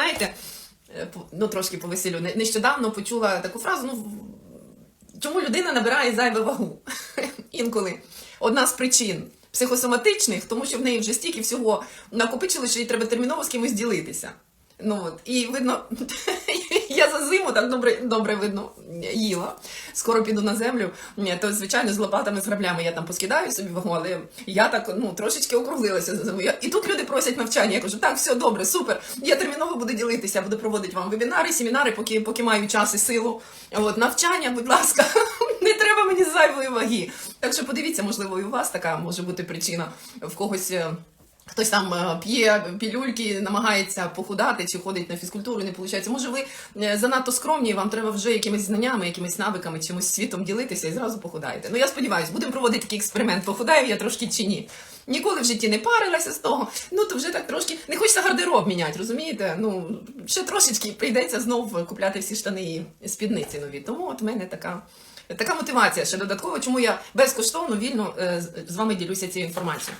знаєте, е, ну трошки повеселю, нещодавно почула таку фразу, ну чому людина набирає зайву вагу? Інколи одна з причин психосоматичних, тому що в неї вже стільки всього накопичило, що їй треба терміново з кимось ділитися. Ну от, і видно, я за зиму так добре, добре видно їла. Скоро піду на землю, то звичайно з лопатами, з граблями я там поскидаю собі вагу, але я так ну трошечки округлилася за зиму. І тут люди просять навчання. Я кажу, так, все добре, супер. Я терміново буду ділитися, буду проводити вам вебінари, семінари, поки, поки маю час і силу. От навчання, будь ласка, не треба мені зайвої ваги. Так що подивіться, можливо, і у вас така може бути причина в когось. Хтось там е, п'є пілюльки, намагається похудати чи ходить на фізкультуру, не виходить. Може, ви е, занадто скромні, вам треба вже якимись знаннями, якимись навиками, чимось світом ділитися і зразу похудаєте. Ну я сподіваюся, будемо проводити такий експеримент, похудаю я трошки чи ні. Ніколи в житті не парилася з того. Ну то вже так трошки не хочеться гардероб міняти, розумієте? Ну ще трошечки прийдеться знов купляти всі штани і спідниці нові. Тому от в мене така. Така мотивація ще додатково, чому я безкоштовно вільно е, з вами ділюся цією інформацією.